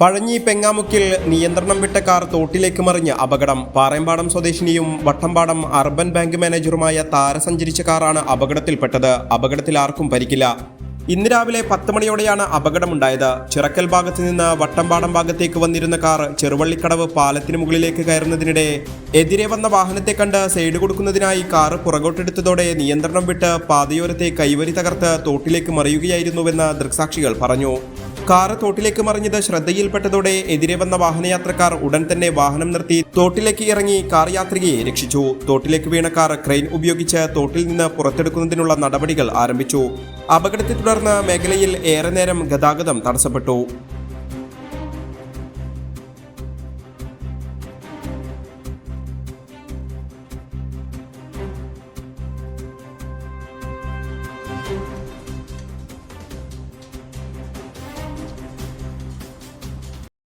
പഴഞ്ഞി പെങ്ങാമുക്കിൽ നിയന്ത്രണം വിട്ട കാർ തോട്ടിലേക്ക് മറിഞ്ഞ് അപകടം. പാറയമ്പാടം സ്വദേശിനിയും വട്ടമ്പാടം അർബൻ ബാങ്ക് മാനേജറുമായ താര സഞ്ചരിച്ച കാറാണ് അപകടത്തിൽപ്പെട്ടത്. അപകടത്തിൽ ആർക്കും പരിക്കില്ല. ഇന്ന് രാവിലെ പത്ത് മണിയോടെയാണ് അപകടമുണ്ടായത്. ചിറക്കൽ ഭാഗത്ത് നിന്ന് വട്ടമ്പാടം ഭാഗത്തേക്ക് വന്നിരുന്ന കാർ ചെറുവള്ളിക്കടവ് പാലത്തിന് മുകളിലേക്ക് കയറുന്നതിനിടെ എതിരെ വന്ന വാഹനത്തെ കണ്ട് സൈഡ് കൊടുക്കുന്നതിനായി കാർ പുറകോട്ടെടുത്തതോടെ നിയന്ത്രണം വിട്ട് പാതയോരത്തെ കൈവരി തകർത്ത് തോട്ടിലേക്ക് മറിയുകയായിരുന്നുവെന്ന് ദൃക്സാക്ഷികൾ പറഞ്ഞു. കാറ് തോട്ടിലേക്ക് മറിഞ്ഞത് ശ്രദ്ധയിൽപ്പെട്ടതോടെ എതിരെ വന്ന വാഹനയാത്രക്കാർ ഉടൻ തന്നെ വാഹനം നിർത്തി തോട്ടിലേക്ക് ഇറങ്ങി കാർ യാത്രികയെ രക്ഷിച്ചു. തോട്ടിലേക്ക് വീണ കാർ ക്രെയിൻ ഉപയോഗിച്ച് തോട്ടിൽ നിന്ന് പുറത്തെടുക്കുന്നതിനുള്ള നടപടികൾ ആരംഭിച്ചു. അപകടത്തെ തുടർന്ന് മേഖലയിൽ ഏറെ നേരം ഗതാഗതം തടസ്സപ്പെട്ടു.